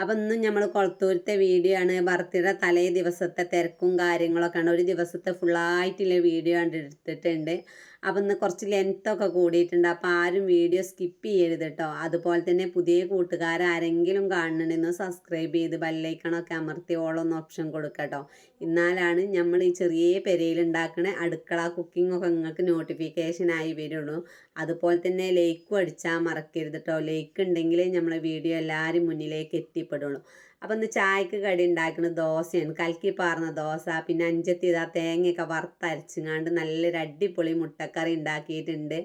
അപ്പം ഇന്നും നമ്മൾ കുളത്തൂരത്തെ വീഡിയോ ആണ്. ബർത്ത്ഡേ തലേ ദിവസത്തെ തിരക്കും കാര്യങ്ങളൊക്കെ ആണ്. ഒരു ദിവസത്തെ ഫുള്ളായിട്ടുള്ള വീഡിയോ ആണ് എടുത്തിട്ടുണ്ട്. അപ്പം ഇന്ന് കുറച്ച് ലെങ്ത്തൊക്കെ കൂടിയിട്ടുണ്ട്. അപ്പം ആരും വീഡിയോ സ്കിപ്പ് ചെയ്യരുത് കേട്ടോ അതുപോലെ തന്നെ പുതിയ കൂട്ടുകാർ ആരെങ്കിലും കാണുന്നുണ്ടെന്ന് സബ്സ്ക്രൈബ് ചെയ്ത് ബെല്ലൈക്കണൊക്കെ അമർത്തി ഓളൊന്ന് ഓപ്ഷൻ കൊടുക്കട്ടോ എന്നാലാണ് നമ്മൾ ഈ ചെറിയ പെരയിൽ ഉണ്ടാക്കുന്ന അടുക്കള കുക്കിംഗ് ഒക്കെ നിങ്ങൾക്ക് നോട്ടിഫിക്കേഷൻ ആയി വരുള്ളൂ. അതുപോലെ തന്നെ ലൈക്കും അടിച്ചാൽ മറക്കരുത് കേട്ടോ ലൈക്ക് ഉണ്ടെങ്കിൽ നമ്മളെ വീഡിയോ എല്ലാവരും മുന്നിലേക്ക് എത്തിപ്പെടുള്ളൂ. അപ്പം ഇന്ന് ചായക്ക് കടി ഉണ്ടാക്കുന്ന ദോശയാണ്. കൽക്കി പാർന്ന ദോശ പിന്നെ അഞ്ചത്തി ഇതാ തേങ്ങയൊക്കെ വറുത്തരച്ചുങ്ങാണ്ട് നല്ലൊരു അടിപൊളി മുട്ടക്കറി ഉണ്ടാക്കിയിട്ടുണ്ട്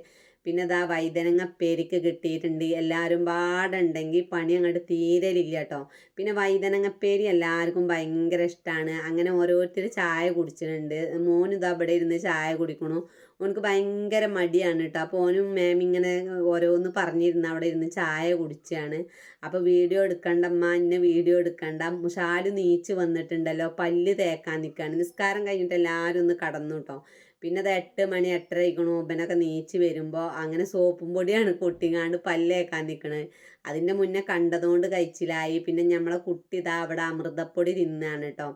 പിന്നെ ഇതാ വൈതനങ്ങ പെരിക്ക് കിട്ടിയിട്ടുണ്ട്. എല്ലാവരും പാടുണ്ടെങ്കിൽ പണി അങ്ങോട്ട് തീരലില്ല കേട്ടോ പിന്നെ വൈതനങ്ങപ്പേരി എല്ലാവർക്കും ഭയങ്കര ഇഷ്ടമാണ് അങ്ങനെ ഓരോരുത്തർ ചായ കുടിച്ചിട്ടുണ്ട്. മോനിതാ ഇവിടെ ഇരുന്ന് ചായ കുടിക്കണു. ഓനക്ക് ഭയങ്കര മടിയാണ് കേട്ടോ അപ്പോൾ ഓനും മാം ഇങ്ങനെ ഓരോന്ന് പറഞ്ഞിരുന്ന. അവിടെ ഇരുന്ന് ചായ കുടിച്ചാണ്. അപ്പോൾ വീഡിയോ എടുക്കണ്ടമ്മ ഇന്നെ വീഡിയോ എടുക്കണ്ട. ഷാൽ നീച്ച് വന്നിട്ടുണ്ടല്ലോ. പല്ല് തേക്കാൻ നിൽക്കുകയാണ് നിസ്കാരം കഴിഞ്ഞിട്ട് എല്ലാവരും ഒന്ന് കടന്നു കേട്ടോ പിന്നെ അത് എട്ട് മണി എട്ടര ആയിക്കണു. ഇവനൊക്കെ നീച്ച് വരുമ്പോൾ അങ്ങനെ സോപ്പും പൊടിയാണ് കൊട്ടിങ്ങാണ്ട് പല്ലേക്കാൻ നിൽക്കണത് അതിന്റെ മുന്നേ കണ്ടതുകൊണ്ട് കഴിച്ചിലായി. പിന്നെ നമ്മളെ കുട്ടി ഇതാ അവിടെ അമൃതപ്പൊടി തിന്നാണ് കേട്ടോ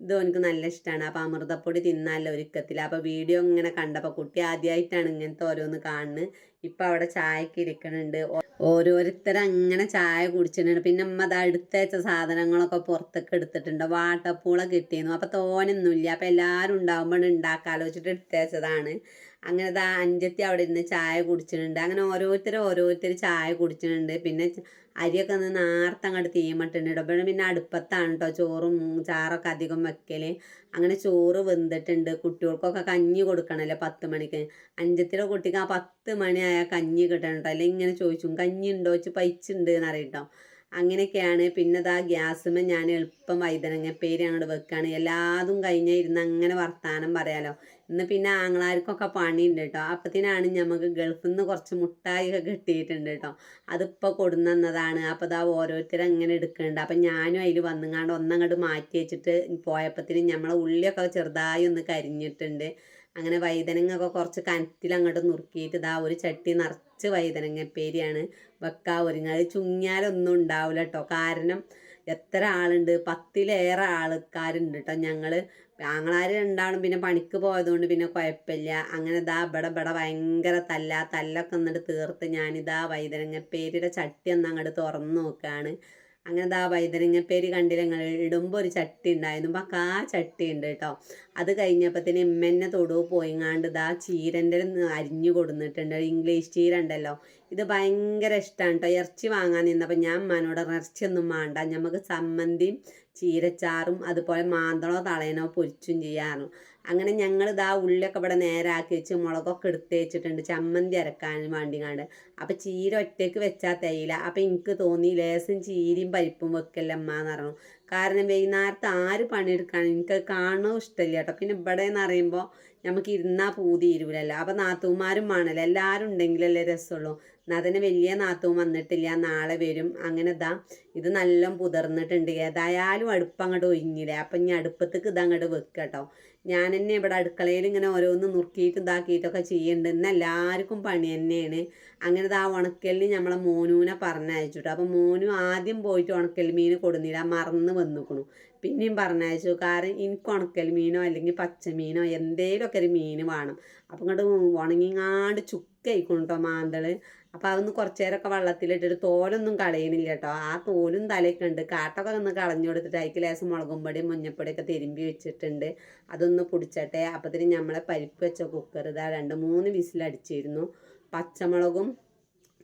ഇത് എനിക്ക് നല്ല ഇഷ്ടമാണ് അപ്പോൾ അമൃതപ്പൊടി തിന്നാലോ ഒരുക്കത്തിൽ അപ്പോൾ വീഡിയോ ഇങ്ങനെ കണ്ടപ്പോൾ കുട്ടി ആദ്യമായിട്ടാണ് ഇങ്ങനത്തെ ഓരോന്ന് കാണുന്നത് ഇപ്പം അവിടെ ചായക്ക് ഇരിക്കണുണ്ട്. ഓരോരുത്തരും അങ്ങനെ ചായ കുടിച്ചിട്ടുണ്ട്. പിന്നെ അമ്മ അത് അടുത്തയച്ച സാധനങ്ങളൊക്കെ പുറത്തൊക്കെ എടുത്തിട്ടുണ്ട്. വാട്ടപ്പൂള കിട്ടിയിരുന്നു അപ്പോൾ തോനൊന്നുമില്ല അപ്പോൾ എല്ലാവരും ഉണ്ടാകുമ്പോൾ ഉണ്ടാക്കാലോചിച്ചിട്ട് എടുത്ത് വെച്ചതാണ്. അങ്ങനെ ദാ അഞ്ചത്തി അവിടെ ഇരുന്ന് ചായ കുടിച്ചിട്ടുണ്ട്. അങ്ങനെ ഓരോരുത്തർ ഓരോരുത്തർ ചായ കുടിച്ചിട്ടുണ്ട്. പിന്നെ അരിയൊക്കെ ഒന്ന് നേർത്ത് അങ്ങോട്ട് തീമട്ടുണ്ട് ഇടപെടും പിന്നെ അടുപ്പത്താണ് കേട്ടോ ചോറും ചാറൊക്കെ അധികം വെക്കൽ അങ്ങനെ ചോറ് വെന്തിട്ടുണ്ട്. കുട്ടികൾക്കൊക്കെ കഞ്ഞി കൊടുക്കണമല്ലോ പത്ത് മണിക്ക്. അഞ്ചത്തിലെ കുട്ടിക്ക് ആ പത്ത് മണിയായ കഞ്ഞി കിട്ടണം കേട്ടോ അല്ലെങ്കിൽ ഇങ്ങനെ ചോദിച്ചു കഞ്ഞി ഉണ്ടോ? വെച്ച് പൈച്ചുണ്ട് എന്നറിയട്ടോ അങ്ങനെയൊക്കെയാണ്. പിന്നെ ഇതാ ഗ്യാസുമ്മ ഞാൻ എളുപ്പം വൈതനങ്ങപ്പേര് അങ്ങോട്ട് വെക്കുകയാണ് എല്ലാതും കഴിഞ്ഞ ഇരുന്ന് അങ്ങനെ വർത്താനം പറയാലോ. ഇന്ന് പിന്നെ ആങ്ങളാർക്കൊക്കെ പണിയുണ്ട് കേട്ടോ അപ്പത്തിനാണ് ഞമ്മക്ക് ഗൾഫിൽ നിന്ന് കുറച്ച് മുട്ടായിയൊക്കെ കിട്ടിയിട്ടുണ്ട് കേട്ടോ അതിപ്പോൾ കൊടുന്നതാണ് അപ്പോൾ ഇതാ ഓരോരുത്തരും അങ്ങനെ എടുക്കുന്നുണ്ട് അപ്പം ഞാനും അതിൽ വന്നുങ്ങാണ്ട് ഒന്നങ്ങോട്ട് മാറ്റി വെച്ചിട്ട് പോയപ്പത്തിന് നമ്മളെ ഉള്ളിയൊക്കെ ചെറുതായി ഒന്ന് കരിഞ്ഞിട്ടുണ്ട്. അങ്ങനെ വൈതനങ്ങൊക്കെ കുറച്ച് കനത്തിൽ അങ്ങോട്ട് നുറുക്കിയിട്ട് ഇതാ ഒരു ചട്ടി നിറച്ച് വൈതനങ്ങപ്പേരിയാണ് വെക്കാൻ ഒരുങ്ങുക അത് ചുങ്ങിയാലൊന്നും ഉണ്ടാവില്ല കേട്ടോ കാരണം എത്ര ആളുണ്ട്. പത്തിലേറെ ആൾക്കാരുണ്ട് കേട്ടോ ഞങ്ങൾ ആങ്ങളാർ രണ്ടാളും പിന്നെ പണിക്ക് പോയതുകൊണ്ട് പിന്നെ കുഴപ്പമില്ല. അങ്ങനെ ഇതാ ഇവിടെ ഇവിടെ ഭയങ്കര തല്ല. തല്ലൊക്കെ എന്നിട്ട് തീർത്ത് ഞാനിതാ വൈതനങ്ങപ്പേരിയുടെ ചട്ടി ഒന്ന് അങ്ങോട്ട് തുറന്ന് നോക്കുകയാണ് അങ്ങനെ ദാ വൈതനങ്ങപ്പേര് കണ്ടില്ല ഞങ്ങൾ ഇടുമ്പോൾ ഒരു ചട്ടി ഉണ്ടായിരുന്നു അപ്പം ആ ചട്ടി ഉണ്ട് കേട്ടോ അത് കഴിഞ്ഞപ്പത്തിന് ഇമ്മന്നെ തൊടുവ് പോയിങ്ങാണ്ട് ദാ ചീരന്റെ അരിഞ്ഞു കൊടുന്നിട്ടുണ്ട്. ഇംഗ്ലീഷ് ചീര ഉണ്ടല്ലോ ഇത് ഭയങ്കര ഇഷ്ടമാണ് കേട്ടോ ഇറച്ചി വാങ്ങാൻ നിന്നപ്പോൾ ഞാൻ അമ്മാനോട് ഇറച്ചിയൊന്നും വേണ്ട. നമുക്ക് ചമ്മന്തിയും ചീരച്ചാറും അതുപോലെ മാന്തളോ തളയനോ പൊരിച്ചും ചെയ്യാറും അങ്ങനെ ഞങ്ങൾ ഇതാ ഉള്ളിയൊക്കെ ഇവിടെ നേരാക്കി വെച്ച് മുളകൊക്കെ എടുത്ത് വെച്ചിട്ടുണ്ട്. ചമ്മന്തി അരക്കാൻ വേണ്ടിങ്ങാണ്ട്. അപ്പം ചീര ഒറ്റയ്ക്ക് വെച്ചാൽ തേയില. അപ്പം എനിക്ക് തോന്നി ലേസും ചീരയും പരിപ്പും വെക്കല്ല അമ്മ എന്ന് പറഞ്ഞു. കാരണം വൈകുന്നേരത്ത് ആര് പണിയെടുക്കാൻ എനിക്ക് കാണുന്നത് ഇഷ്ടമില്ല കേട്ടോ. പിന്നെ ഇവിടെ എന്ന് പറയുമ്പോൾ നമുക്ക് ഇരുന്നാൽ പൂതി ഇരുവില്ലല്ലോ അപ്പം നാത്തൂമാരും വേണമല്ലോ. എല്ലാവരും ഉണ്ടെങ്കിലല്ലേ രസമുള്ളൂ. അതിന് വലിയ നാത്തവും വന്നിട്ടില്ല നാളെ വരും. അങ്ങനെ ഇതാ ഇത് നല്ല പുതിർന്നിട്ടുണ്ട്. ഏതായാലും അടുപ്പ് അങ്ങോട്ട് ഒഴിഞ്ഞില്ലേ? അപ്പം ഇനി അടുപ്പത്തേക്ക് ഇത് അങ്ങോട്ട് വെക്കുക കേട്ടോ. ഞാൻ തന്നെ ഇവിടെ അടുക്കളയിൽ ഇങ്ങനെ ഓരോന്ന് നുറുക്കിയിട്ട് ഇതാക്കിയിട്ടൊക്കെ ചെയ്യുന്നുണ്ട് ഇന്ന് എല്ലാവർക്കും പണി തന്നെയാണ്. അങ്ങനെ ഇതാ ഉണക്കലിന് നമ്മളെ മോനൂനെ പറഞ്ഞയച്ചു കേട്ടോ. അപ്പം മോനു ആദ്യം പോയിട്ട് ഉണക്കൽ മീൻ കൊടുന്നില്ല. മറന്ന് വന്നിക്കണു. പിന്നെയും പറഞ്ഞയച്ചു. കാരണം എനിക്ക് ഉണക്കൽ മീനോ അല്ലെങ്കിൽ പച്ചമീനോ എന്തേലുമൊക്കെ ഒരു മീൻ വേണം. അപ്പം ഇങ്ങോട്ട് ഉണങ്ങിങ്ങാണ്ട് ചുക്കായിക്കണം കേട്ടോ മാന്തൾ. അപ്പോൾ അതൊന്ന് കുറച്ച് നേരമൊക്കെ വെള്ളത്തിലിട്ടിട്ട് തോലൊന്നും കളയണില്ല കേട്ടോ ആ തോലും തലയൊക്കെ ഉണ്ട്. കാട്ടൊക്കെ ഒന്ന് കളഞ്ഞു കൊടുത്തിട്ട് അതിക്ക് ലേശം മുളകും പൊടി മഞ്ഞപ്പൊടിയൊക്കെ തിരുമ്പി വെച്ചിട്ടുണ്ട്. അതൊന്ന് പൊടിച്ചട്ടെ. അപ്പത്തിന് നമ്മളെ പരിപ്പ് വെച്ച കുക്കർ ഇതാ രണ്ട് മൂന്ന് വിസിലടിച്ചിരുന്നു. പച്ചമുളകും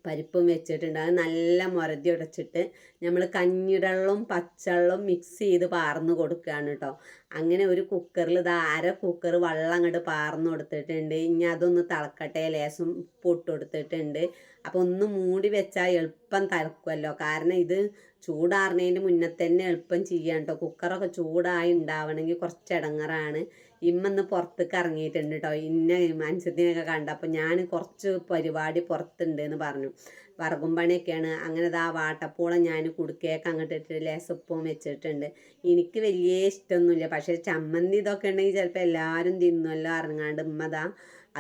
പരിപ്പും വെച്ചിട്ടുണ്ട്. അത് നല്ല മുരതി ഉടച്ചിട്ട് നമ്മൾ കഞ്ഞിവെള്ളവും പച്ചവെള്ളവും മിക്സ് ചെയ്ത് പാർന്ന് കൊടുക്കുകയാണ് കേട്ടോ അങ്ങനെ ഒരു കുക്കറിൽ ഇത് അര കുക്കർ വെള്ളം അങ്ങോട്ട് പാർന്ന് കൊടുത്തിട്ടുണ്ട്. ഇനി അതൊന്ന് തിളക്കട്ടെ ലേശം പൊട്ട് കൊടുത്തിട്ടുണ്ട്. അപ്പോൾ ഒന്ന് മൂടി വെച്ചാൽ എളുപ്പം തിളക്കുമല്ലോ കാരണം ഇത് ചൂടാറുന്നതിന്റെ മുന്നേ തന്നെ എളുപ്പം ചെയ്യാം കേട്ടോ കുക്കറൊക്കെ ചൂടായി ഉണ്ടാവണമെങ്കിൽ കുറച്ച് ഇടങ്ങറാണ് ഇമ്മന്ന് പുറത്തേക്ക് ഇറങ്ങിയിട്ടുണ്ട് കേട്ടോ ഇന്ന മനുഷ്യത്തിനൊക്കെ കണ്ടപ്പോൾ ഞാൻ കുറച്ച് പരിപാടി പുറത്തുണ്ട് എന്ന് പറഞ്ഞു. വറകും പണിയൊക്കെയാണ്. അങ്ങനെ ആ വാട്ടപ്പൂളം ഞാൻ കുടുക്കയൊക്കെ അങ്ങോട്ട് ഇട്ടിട്ട് ലേസപ്പവും വെച്ചിട്ടുണ്ട്. എനിക്ക് വലിയ ഇഷ്ടമൊന്നുമില്ല. പക്ഷേ ചമ്മന്തി ഇതൊക്കെ ഉണ്ടെങ്കിൽ ചിലപ്പോൾ എല്ലാവരും തിന്നുമല്ലോ അറിഞ്ഞാണ്ട് ഉമ്മതാ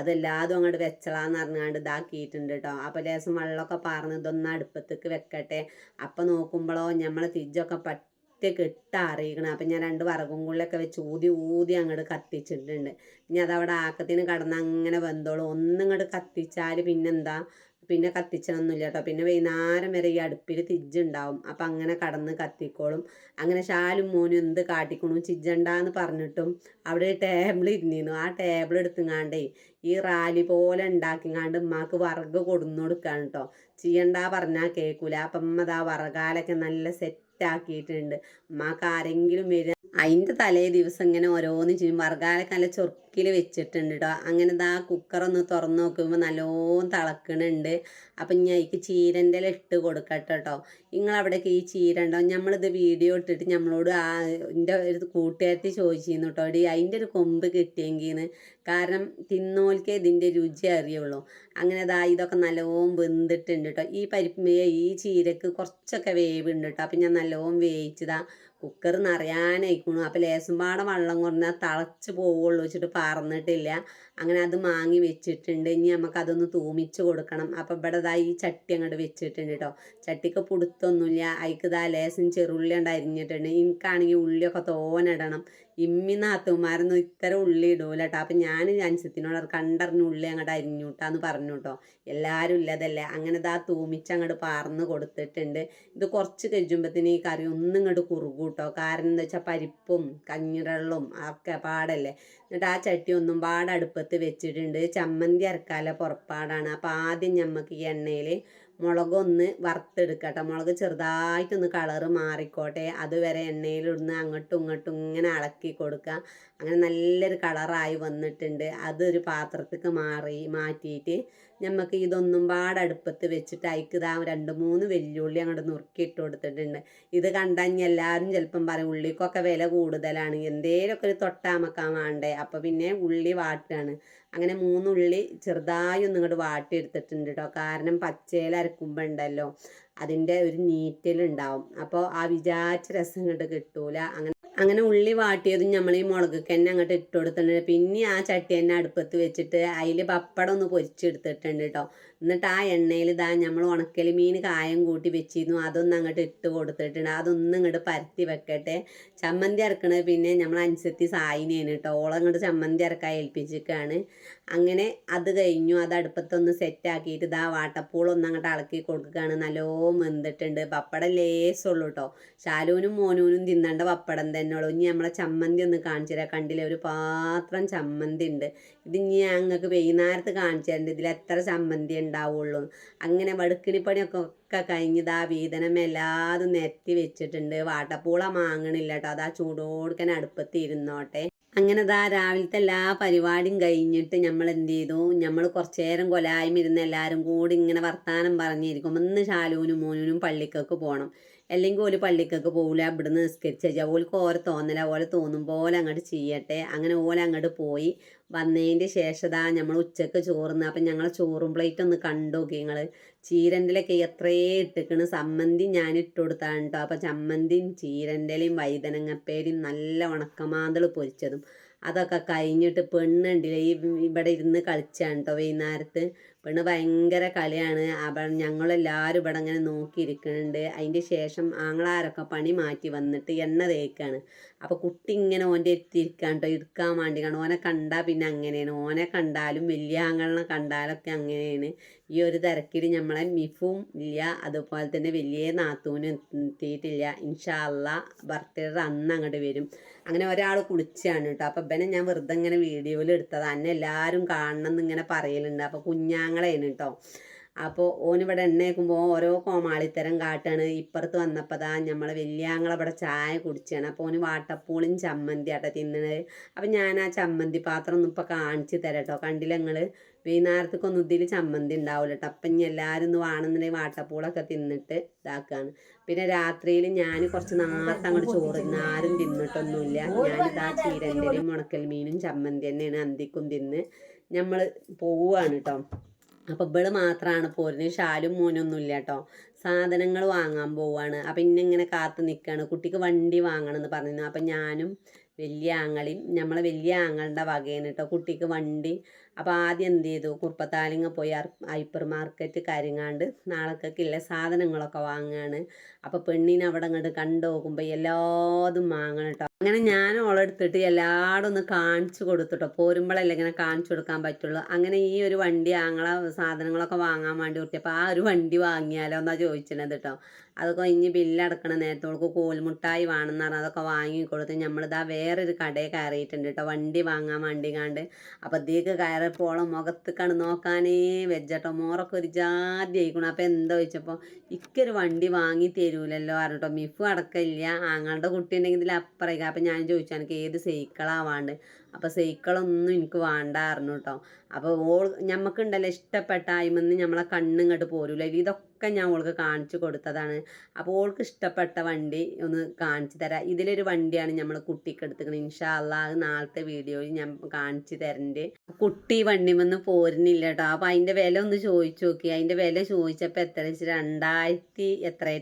അതെല്ലാതും അങ്ങോട്ട് വെച്ചളാന്ന് അറിഞ്ഞാണ്ട് ഇതാക്കിയിട്ടുണ്ട് കേട്ടോ അപ്പോൾ ലേസം വെള്ളമൊക്കെ പാർന്ന് ഇതൊന്ന് അടുപ്പത്തേക്ക് വെക്കട്ടെ. അപ്പം നോക്കുമ്പോഴോ നമ്മളെ തിരിച്ചൊക്കെ പറ്റ കെട്ടറിയിക്കണം അപ്പം ഞാൻ രണ്ട് വറകും കൂടിലൊക്കെ വെച്ച് ഊതി ഊതി അങ്ങോട്ട് കത്തിച്ചിട്ടുണ്ട് ഇനി അതവിടെ ആക്കത്തിന് കടന്ന് അങ്ങനെ വെന്തോളും. ഒന്നിങ്ങോട്ട് കത്തിച്ചാൽ പിന്നെന്താ? പിന്നെ കത്തിച്ചതൊന്നുമില്ല കേട്ടോ പിന്നെ വൈകുന്നേരം വരെ ഈ അടുപ്പിൽ തിജ്ജുണ്ടാവും. അപ്പം അങ്ങനെ കടന്ന് കത്തിക്കോളും. അങ്ങനെ ശാലും മോനും എന്ത് കാട്ടിക്കണു? ചിജ്ജണ്ടാന്ന് പറഞ്ഞിട്ടും അവിടെ ടേബിൾ ഇരുന്നിരുന്നു ആ ടേബിൾ എടുത്തുങ്ങാണ്ടേ ഈ റാലി പോലെ ഉണ്ടാക്കിങ്ങാണ്ട് ഉമ്മാക്ക് വറക് കൊടുന്നു കൊടുക്കാണ് കേട്ടോ ചെയ്യണ്ട പറഞ്ഞാൽ കേൾക്കൂല അപ്പം ഉമ്മ ആ വറകാലൊക്കെ നല്ല സെറ്റാക്കിയിട്ടുണ്ട് ഉമ്മാക്ക് ആരെങ്കിലും വരിക അതിന്റെ തലേ ദിവസം ഇങ്ങനെ ഓരോന്ന് ചെയ്യും. നല്ല ചൊറുക്കിൽ വെച്ചിട്ടുണ്ട് കേട്ടോ അങ്ങനെ ഇതാ കുക്കറൊന്ന് തുറന്ന് നോക്കുമ്പോൾ നല്ലോണം തിളക്കണുണ്ട്. അപ്പം ഞാൻ അതിക്ക് ചീരന്റെ ഇട്ട് കൊടുക്കട്ടെ കേട്ടോ നിങ്ങളവിടേക്ക് ഈ ചീര ഉണ്ടോ? നമ്മളിത് വീഡിയോ ഇട്ടിട്ട് നമ്മളോട് ആ എന്റെ ഒരു കൂട്ടുകാരത്തി ചോദിച്ചിരുന്നു കേട്ടോ ഡി അതിന്റെ ഒരു കൊമ്പ് കിട്ടിയെങ്കിൽ കാരണം തിന്നോൽക്കേ ഇതിന്റെ രുചി അറിയുള്ളൂ. അങ്ങനെ ഇതാ ഇതൊക്കെ നല്ലോം വെന്തിട്ടുണ്ട് കേട്ടോ ഈ പരിപ്പ് ഈ ചീരക്ക് കുറച്ചൊക്കെ വേവുണ്ട് കേട്ടോ അപ്പം ഞാൻ നല്ലോണം വേവിച്ചതാ. കുക്കർ നിറയാനായിക്കണു. അപ്പോൾ ലേശം പാടെ വെള്ളം കുറഞ്ഞാൽ തിളച്ച് പോവുള്ളൂ. വെച്ചിട്ട് പറന്നിട്ടില്ല. അങ്ങനെ അത് മാങ്ങി വെച്ചിട്ടുണ്ട്. ഇനി നമുക്ക് അതൊന്ന് തൂമിച്ച് കൊടുക്കണം. അപ്പോൾ ഇവിടെ ഇതാ ഈ ചട്ടി അങ്ങോട്ട് വെച്ചിട്ടുണ്ട് കേട്ടോ ചട്ടിക്ക് പുടുത്തൊന്നുമില്ല അതിക്ക് ഇതാ ലേശം ചെറുള്ളി കൊണ്ട് അരിഞ്ഞിട്ടുണ്ട്. എനിക്കാണെങ്കിൽ ഉള്ളിയൊക്കെ തോനിടണം ഇമ്മി നാത്തുമാരൊന്നും ഇത്തരം ഉള്ളി ഇടൂല കേട്ടോ അപ്പം ഞാൻ അൻസത്തിനോട് കണ്ടറിഞ്ഞ ഉള്ളി അങ്ങോട്ട് അരിഞ്ഞൂട്ടാന്ന് പറഞ്ഞു കേട്ടോ എല്ലാവരും ഇല്ലതല്ലേ? അങ്ങനെ ഇതാ തൂമിച്ച് അങ്ങോട്ട് പാർന്ന് കൊടുത്തിട്ടുണ്ട്. ഇത് കുറച്ച് കഴിയുമ്പോഴത്തേന് ഈ കറി ഒന്നും ഇങ്ങോട്ട് കുറുകും കേട്ടോ കാരണം എന്താ വെച്ചാൽ പരിപ്പും കഞ്ഞിരള്ളും ഒക്കെ പാടല്ലേ? എന്നിട്ട് ആ ചട്ടി ഒന്നും പാടെ അടുപ്പത്ത് വെച്ചിട്ടുണ്ട്. ചമ്മന്തി അരക്കാല പുറപ്പാടാണ്. അപ്പോൾ ആദ്യം ഞമ്മക്ക് ഈ എണ്ണയിൽ മുളകൊന്ന് വറുത്തെടുക്കട്ടെ മുളക് ചെറുതായിട്ടൊന്ന് കളറ് മാറിക്കോട്ടെ. അതുവരെ എണ്ണയിലിടുന്ന് അങ്ങോട്ടും ഇങ്ങോട്ടും ഇങ്ങനെ ഇളക്കി കൊടുക്കുക. അങ്ങനെ നല്ലൊരു കളറായി വന്നിട്ടുണ്ട്. അതൊരു പാത്രത്തേക്ക് മാറി മാറ്റിയിട്ട് നമുക്ക് ഇതൊന്നും പാടടുപ്പത്ത് വെച്ചിട്ട് അതിക്ക് ആ രണ്ട് മൂന്ന് വെല്ലുള്ളി അങ്ങോട്ട് നുറുക്കി ഇട്ട് കൊടുത്തിട്ടുണ്ട്. ഇത് കണ്ടാൽ എല്ലാവരും ചിലപ്പം പറയും ഉള്ളിക്കൊക്കെ വില കൂടുതലാണ് എന്തേലൊക്കെ ഒരു തൊട്ടാമക്കാൻ വേണ്ടേ? അപ്പോൾ പിന്നെ ഉള്ളി വാട്ടാണ്. അങ്ങനെ മൂന്നുള്ളി ചെറുതായി ഒന്നും ഇങ്ങോട്ട് വാട്ടിയെടുത്തിട്ടുണ്ട് കേട്ടോ കാരണം പച്ചയിൽ അരക്കുമ്പോൾ ഉണ്ടല്ലോ അതിന്റെ ഒരു നീറ്റലുണ്ടാവും. അപ്പോൾ ആ വിചാരിച്ച രസം ഇങ്ങോട്ട് കിട്ടൂല. അങ്ങനെ അങ്ങനെ ഉള്ളി വാട്ടിയതും നമ്മൾ ഈ മുളക് തന്നെ അങ്ങോട്ട് ഇട്ട് കൊടുത്തിട്ടുണ്ട് പിന്നെ ആ ചട്ടി തന്നെ അടുപ്പത്ത് വെച്ചിട്ട് അതിൽ പപ്പടം ഒന്ന് പൊരിച്ചെടുത്തിട്ടുണ്ട് കേട്ടോ എന്നിട്ട് ആ എണ്ണയിൽ ഇതാ നമ്മൾ ഉണക്കൽ മീൻ കായം കൂട്ടി വെച്ചിരുന്നു. അതൊന്നും അങ്ങോട്ട് ഇട്ട് കൊടുത്തിട്ടുണ്ട്. അതൊന്നും ഇങ്ങോട്ട് പരത്തി വെക്കട്ടെ. ചമ്മന്തി ഇറക്കണത് പിന്നെ നമ്മൾ അനുസരിച്ച് സായിനേന് കേട്ടോ ഓളം ഇങ്ങോട്ട് ചമ്മന്തി ഇറക്കാൻ ഏൽപ്പിച്ചിരിക്കുകയാണ് അങ്ങനെ അത് കഴിഞ്ഞു. അത് അടുപ്പത്തൊന്ന് സെറ്റാക്കിയിട്ട് ഇതാ വാട്ടപ്പൂളൊന്നും അങ്ങോട്ട് ഇളക്കി കൊടുക്കുകയാണ് നല്ലോ വെന്തിട്ടുണ്ട്. പപ്പടം ലേസുള്ളൂ കേട്ടോ ശാലൂനും മോനൂനും തിന്നേണ്ട പപ്പടം തന്നെ. ഉള്ളൂ ഇനി നമ്മളെ ചമ്മന്തി ഒന്ന് കാണിച്ചു തരാം കണ്ടില്ലേ ഒരു പാത്രം ചമ്മന്തി ഉണ്ട്. ഇത് ഇനി അങ്ങക്ക് വൈകുന്നേരത്ത് കാണിച്ചു തരണ്ട് ഇതിൽ എത്ര ചമ്മന്തി ഉണ്ടാവുള്ളൂ. അങ്ങനെ വടുക്കിണിപ്പണിയൊക്കെ ഒക്കെ കഴിഞ്ഞതാ വീതനം എല്ലാതും നിരത്തി വെച്ചിട്ടുണ്ട്. വാട്ടപ്പൂള മാങ്ങണില്ല കേട്ടോ. അതാ ചൂടോടുക്കാൻ അടുപ്പത്ത് ഇരുന്നോട്ടെ. അങ്ങനെ ദാ രാവിലത്തെ എല്ലാ പരിപാടിയും കഴിഞ്ഞിട്ട് നമ്മൾ എന്ത് ചെയ്തു? നമ്മൾ കുറച്ചു നേരം കൊലായ്മ ഇരുന്ന് എല്ലാവരും കൂടി ഇങ്ങനെ വർത്താനം പറഞ്ഞിരിക്കും. ഒന്ന് ശാലൂനും മോനൂനും പള്ളിക്കൊക്കെ പോകണം. അല്ലെങ്കിൽ ഓൽ പള്ളിക്കൊക്കെ പോകില്ല ഇവിടുന്ന് നിസ്കരിച്ച ഓൾക്ക് ഓരോ തോന്നല ഓലെ തോന്നും പോലെ അങ്ങോട്ട് ചെയ്യട്ടെ. അങ്ങനെ ഓല അങ്ങോട്ട് പോയി. വന്നതിന്റെ ശേഷതാ നമ്മൾ ഉച്ചയ്ക്ക് ചോറുന്ന അപ്പം ഞങ്ങൾ ചോറും പ്ലേറ്റ് ഒന്ന് കണ്ടു നിങ്ങൾ ചീരന്റെലൊക്കെ എത്രയേ ഇട്ടിക്കണ്. സമ്മന്തി ഞാൻ ഇട്ട് കൊടുത്താണ് കേട്ടോ അപ്പം ചമ്മന്തിയും ചീരന്റെലയും വൈതനങ്ങപ്പേരിയും നല്ല ഉണക്കമാന്തൾ പൊരിച്ചതും. അതൊക്കെ കഴിഞ്ഞിട്ട് പെണ്ണുണ്ടില്ലേ ഈ ഇവിടെ ഇരുന്ന് കളിച്ചാണ് കേട്ടോ വൈകുന്നേരത്ത്. പെണ്ണ് ഭയങ്കര കളിയാണ് അവൾ ഞങ്ങളെല്ലാവരും ഇവിടെ അങ്ങനെ നോക്കിയിരിക്കുന്നുണ്ട്. അതിന്റെ ശേഷം ആങ്ങളാരൊക്കെ പണി മാറ്റി വന്നിട്ട് എണ്ണ തേക്കാണ്. അപ്പോൾ കുട്ടി ഇങ്ങനെ ഓന്റെ എത്തിയിരിക്കാൻ കേട്ടോ എടുക്കാൻ വേണ്ടി കാണും ഓനെ കണ്ടാൽ പിന്നെ അങ്ങനെയാണ്. ഓനെ കണ്ടാലും വലിയ ആങ്ങളിനെ കണ്ടാലൊക്കെ അങ്ങനെയാണ്. ഈ ഒരു തിരക്കിൽ നമ്മളെ മിഫും ഇല്ല അതുപോലെ തന്നെ വലിയ നാത്തൂനും എത്തിയിട്ടില്ല. ഇൻഷാല്ല ബർത്ത്ഡേ അന്ന് അങ്ങോട്ട് വരും. അങ്ങനെ ഒരാൾ കുളിച്ചാണ് കേട്ടോ അപ്പോൾ ഇവനെ ഞാൻ വെറുതെ ഇങ്ങനെ വീഡിയോയിൽ എടുത്തത്. അന്നെ എല്ലാവരും കാണണം എന്നിങ്ങനെ പറയലുണ്ട്. അപ്പോൾ കുഞ്ഞാങ്ങളേന് കേട്ടോ അപ്പോൾ ഓനിവിടെ എണ്ണേക്കുമ്പോൾ ഓരോ കോമാളിത്തരം കാട്ടാണ്. ഇപ്പുറത്ത് വന്നപ്പോൾ ദാ നമ്മളെ വലിയാങ്ങളിവിടെ ചായ കുടിച്ചാണ്. അപ്പോൾ ഓന് വാട്ടപ്പൂളും ചമ്മന്തി ആട്ടോ തിന്നണത് അപ്പം ഞാൻ ആ ചമ്മന്തി പാത്രം ഒന്നും ഇപ്പോൾ കാണിച്ച് തരാം കേട്ടോ കണ്ടില്ല നിങ്ങൾ വൈകുന്നേരത്തേക്കൊന്നും ഇതിൽ ചമ്മന്തി ഉണ്ടാവില്ല കേട്ടോ അപ്പം ഇനി എല്ലാവരും ഒന്ന് വേണമെന്നുണ്ടെങ്കിൽ വാട്ടപ്പൂളൊക്കെ തിന്നിട്ട് ഇതാക്കുകയാണ് പിന്നെ രാത്രിയിൽ ഞാൻ കുറച്ച് നേരത്തെ അങ്ങോട്ട് ചോറ് തിന്ന്. ആരും തിന്നിട്ടൊന്നുമില്ല. ഞാനിതാ ചീരന്റെയും മുണക്കൽ മീനും ചമ്മന്തി തന്നെയാണ് അന്തിക്കും തിന്ന് നമ്മൾ പോവുകയാണ് കേട്ടോ അപ്പോൾ ഇവൾ മാത്രമാണ് പോരുന്നത് ഷാലും മോനൊന്നും ഇല്ല കേട്ടോ സാധനങ്ങൾ വാങ്ങാൻ പോവാണ്. അപ്പം ഇന്നിങ്ങനെ കാത്തു നിൽക്കുകയാണ് കുട്ടിക്ക് വണ്ടി വാങ്ങണം എന്ന് പറഞ്ഞിരുന്നു. അപ്പം ഞാനും വലിയ ആങ്ങളിയും നമ്മളെ വലിയ ആങ്ങളുടെ വകയാണ് കേട്ടോ കുട്ടിക്ക് വണ്ടി. അപ്പോൾ ആദ്യം എന്ത് ചെയ്തു? കുറുപ്പത്താലിങ്ങ പോയി ഹൈപ്പർ മാർക്കറ്റ് കരിങ്ങാണ്ട് നാളേക്കൊക്കെയുള്ള സാധനങ്ങളൊക്കെ വാങ്ങുകയാണ് അപ്പോൾ പെണ്ണിനെ അവിടെ അങ്ങോട്ട് കണ്ടു നോക്കുമ്പോൾ എല്ലാതും വാങ്ങണം കേട്ടോ അങ്ങനെ ഞാൻ ഓളെടുത്തിട്ട് എല്ലാവരും ഒന്ന് കാണിച്ചു കൊടുത്തിട്ടോ. പോരുമ്പോഴല്ലേ ഇങ്ങനെ കാണിച്ചു കൊടുക്കാൻ പറ്റുള്ളൂ. അങ്ങനെ ഈ ഒരു വണ്ടി ആങ്ങളെ സാധനങ്ങളൊക്കെ വാങ്ങാൻ വേണ്ടി കുട്ടിയപ്പോൾ ആ ഒരു വണ്ടി വാങ്ങിയാലോ എന്നാ ചോദിച്ചിരുന്നത് കേട്ടോ അതൊക്കെ ഇനി ബില്ലടക്കണ നേരത്തോൾക്ക് കോൽമുട്ടായി വേണമെന്ന് പറഞ്ഞാൽ അതൊക്കെ വാങ്ങി കൊടുത്ത് നമ്മളിതാ വേറൊരു കടയിൽ കയറിയിട്ടുണ്ട് കേട്ടോ വണ്ടി വാങ്ങാൻ വേണ്ടി കണ്ട് അപ്പോൾ ഇതിലേക്ക് മുഖത്ത് മുഖത്തേക്കാണ് നോക്കാനേ വെച്ചട്ടോ മോറൊക്കെ ഒരു ജാതി ആയിക്കണം. അപ്പോൾ എന്താ ചോദിച്ചപ്പോൾ ഇക്കൊരു വണ്ടി വാങ്ങി തരൂലല്ലോ പറഞ്ഞിട്ടോ മിഫ് അടക്കമില്ല ആങ്ങളുടെ കുട്ടി ഉണ്ടെങ്കിൽ ഇതിൽ അപ്പുറം അപ്പം ഞാൻ ചോദിച്ചു എനിക്ക് ഏത് സൈക്കിളാ വേണ്ടത് അപ്പോൾ സൈക്കിളൊന്നും എനിക്ക് വേണ്ടായിരുന്നു കേട്ടോ അപ്പോൾ ഓൾ ഞമ്മക്കുണ്ടല്ലോ ഇഷ്ടപ്പെട്ട അയിമെന്ന് നമ്മളെ കണ്ണിങ്ങോട്ട് പോരൂല. ഇതൊക്കെ ഞാൻ ഓൾക്ക് കാണിച്ചു കൊടുത്തതാണ്. അപ്പോൾ ഓൾക്ക് ഇഷ്ടപ്പെട്ട വണ്ടി ഒന്ന് കാണിച്ചു തരാം. ഇതിലൊരു വണ്ടിയാണ് നമ്മൾ കുട്ടിക്ക് എടുത്തിരിക്കുന്നത് ഇൻഷാ അല്ലാ അത് നാളത്തെ വീഡിയോയിൽ ഞാൻ കാണിച്ചു തരണ്ട്. കുട്ടി വണ്ടിമെന്ന് പോരുന്നില്ല കേട്ടോ അപ്പോൾ അതിന്റെ വില ഒന്ന് ചോദിച്ചു നോക്കി. അതിന്റെ വില ചോദിച്ചപ്പോൾ എത്ര വെച്ച്? രണ്ടായിരത്തി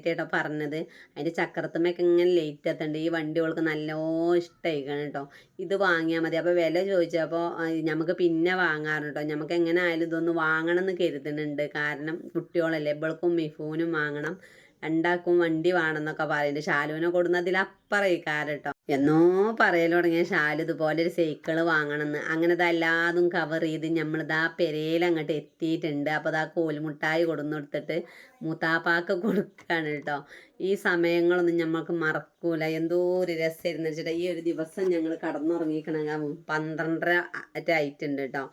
കേട്ടോ പറഞ്ഞത്. അതിന്റെ ചക്രത്തുമ്മയൊക്കെ ഇങ്ങനെ ലേറ്റ് എത്തണ്ട് ഈ വണ്ടി ഓൾക്ക് നല്ലോ ഇഷ്ടമായിക്കണം കേട്ടോ ഇത് വാങ്ങിയാൽ മതി. അപ്പോൾ വില ചോദിച്ചപ്പോൾ നമുക്ക് പിന്നെ വാങ്ങാറുണ്ട് കേട്ടോ നമുക്ക് എങ്ങനെ ആയാലും ഇതൊന്ന് വാങ്ങണം എന്ന് കരുതുന്നുണ്ട് കാരണം കുട്ടികളല്ലേ ഇവൾക്കും മിഫൂനും വാങ്ങണം. രണ്ടാക്കും വണ്ടി വേണമെന്നൊക്കെ പറയുന്നുണ്ട് ഷാലുവിനെ കൊടുന്നതിലപ്പുറം കേട്ടോ. എന്നോ പറയൽ തുടങ്ങിയ ഷാലു ഇതുപോലെ ഒരു സൈക്കിൾ വാങ്ങണമെന്ന്. അങ്ങനെ ഇതെല്ലാതും കവർ ചെയ്ത് നമ്മളിതാ പെരയിൽ അങ്ങോട്ട് എത്തിയിട്ടുണ്ട്. അപ്പോൾ ഇതാ കോൽമുട്ടായി കൊടുന്നു കൊടുത്തിട്ട് മൂത്താപ്പാക്ക് കൊടുക്കുകയാണ് കേട്ടോ. ഈ സമയങ്ങളൊന്നും നമ്മൾക്ക് മറക്കൂല. എന്തോ ഒരു രസമായിരുന്നു. വെച്ചിട്ട് ഈ ഒരു ദിവസം ഞങ്ങൾ കടന്നുറങ്ങിക്കണ പന്ത്രണ്ടര ആയിട്ടുണ്ട് കേട്ടോ.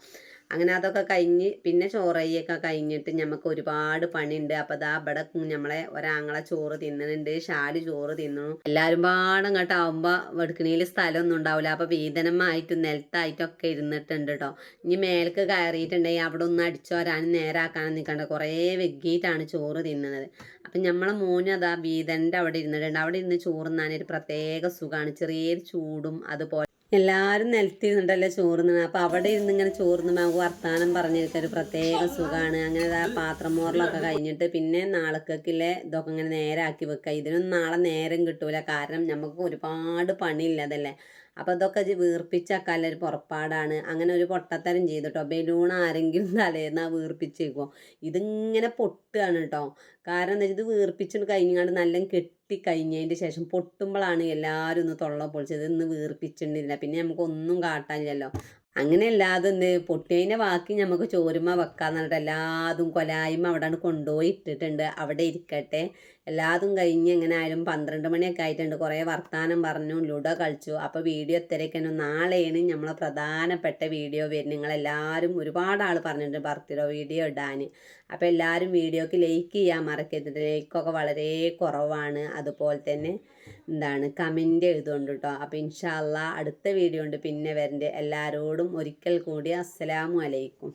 അങ്ങനെ അതൊക്കെ കഴിഞ്ഞ് പിന്നെ ചോറയ്യൊക്കെ കഴിഞ്ഞിട്ട് നമുക്ക് ഒരുപാട് പണിയുണ്ട് അപ്പോൾ ദാ ഇവിടെ നമ്മളെ ഒരാങ്ങളെ ചോറ് തിന്നുന്നുണ്ട് ഷാൽ ചോറ് തിന്നണു എല്ലാവരും പാടം അങ്ങോട്ട് ആവുമ്പോൾ വെടുക്കണിയിൽ സ്ഥലമൊന്നും ഉണ്ടാവില്ല അപ്പോൾ വീതനമായിട്ടും നിലത്തായിട്ടും ഒക്കെ ഇരുന്നിട്ടുണ്ട് കേട്ടോ ഇനി മേലക്ക് കയറിയിട്ടുണ്ടെങ്കിൽ അവിടെ ഒന്ന് അടിച്ചു വരാനും നേരാക്കാനും നിൽക്കണ്ട കുറേ വെഗ്ഗിയിട്ടാണ് ചോറ് തിന്നുന്നത് അപ്പം നമ്മളെ മോനും അതാ വീതന്റെ അവിടെ ഇരുന്നിട്ടുണ്ട്. അവിടെ ഇരുന്ന് ചോറ് ഒരു പ്രത്യേക സുഖമാണ് ചെറിയ ചൂടും അതുപോലെ എല്ലാവരും നിലത്തിരുന്നിട്ടല്ലേ ചോറുന്നത്. അപ്പോൾ അവിടെ ഇരുന്ന് ഇങ്ങനെ ചോറുന്ന് നമുക്ക് വർത്താനം പറഞ്ഞിരിക്കാൻ ഒരു പ്രത്യേക സുഖമാണ് അങ്ങനെ ആ പാത്രം മോറിലൊക്കെ കഴിഞ്ഞിട്ട് പിന്നെ നാളേക്കൊക്കെ ഇതൊക്കെ ഇങ്ങനെ നേരാക്കി വെക്കുക ഇതിനൊന്നും നാളെ നേരം കിട്ടൂല. കാരണം നമുക്ക് ഒരുപാട് പണിയില്ലതല്ലേ അപ്പോൾ ഇതൊക്കെ വീർപ്പിച്ചാക്കാല്ല ഒരു പുറപ്പാടാണ്. അങ്ങനെ ഒരു പൊട്ടത്തരം ചെയ്തു കേട്ടോ ബലൂൺ ആരെങ്കിലും തലേന്ന് വീർപ്പിച്ചേക്കുമോ ഇതിങ്ങനെ പൊട്ടുകയാണ് കേട്ടോ കാരണം എന്താ ഇത് വീർപ്പിച്ചിട്ട് കഴിഞ്ഞാണ്ട് നല്ല കെട്ടി കഴിഞ്ഞതിന്റെ ശേഷം പൊട്ടുമ്പോഴാണ് എല്ലാവരും ഒന്ന് തൊള്ള പൊളിച്ചത്. ഇന്ന് വീർപ്പിച്ചിട്ടില്ല പിന്നെ നമുക്കൊന്നും കാട്ടാനില്ലല്ലോ. അങ്ങനെ എല്ലാതും എന്ത് പൊട്ടിയതിന്റെ ബാക്കി നമുക്ക് ചോരുമ വെക്കാന്ന് പറഞ്ഞിട്ട് എല്ലാതും കൊലായ്മ അവിടെ കൊണ്ടുപോയി ഇട്ടിട്ടുണ്ട്. അവിടെ ഇരിക്കട്ടെ. എല്ലാതും കഴിഞ്ഞ് എങ്ങനെ ആയാലും പന്ത്രണ്ട് മണിയൊക്കെ ആയിട്ടുണ്ട്. കുറേ വർത്തമാനം പറഞ്ഞു ലുഡോ കളിച്ചു. അപ്പോൾ വീഡിയോ എത്രയൊക്കെയാണ് നാളെയാണ് നമ്മളെ പ്രധാനപ്പെട്ട വീഡിയോ വരും നിങ്ങളെല്ലാവരും ഒരുപാട് ആൾ പറഞ്ഞിട്ടുണ്ട് ബർത്ത്ഡേ വീഡിയോ ഇടാൻ. അപ്പോൾ എല്ലാവരും വീഡിയോക്ക് ലൈക്ക് ചെയ്യാൻ മറക്കരുത്. ലൈക്കൊക്കെ വളരെ കുറവാണ്. അതുപോലെ തന്നെ എന്താണ് കമന്റ് എഴുതുകൊണ്ട് കേട്ടോ അപ്പോൾ ഇൻഷാല്ല അടുത്ത വീഡിയോ ഉണ്ട്. പിന്നെ വരണ്ട്. എല്ലാവരോടും ഒരിക്കൽ കൂടി അസ്സലാമു അലൈക്കും.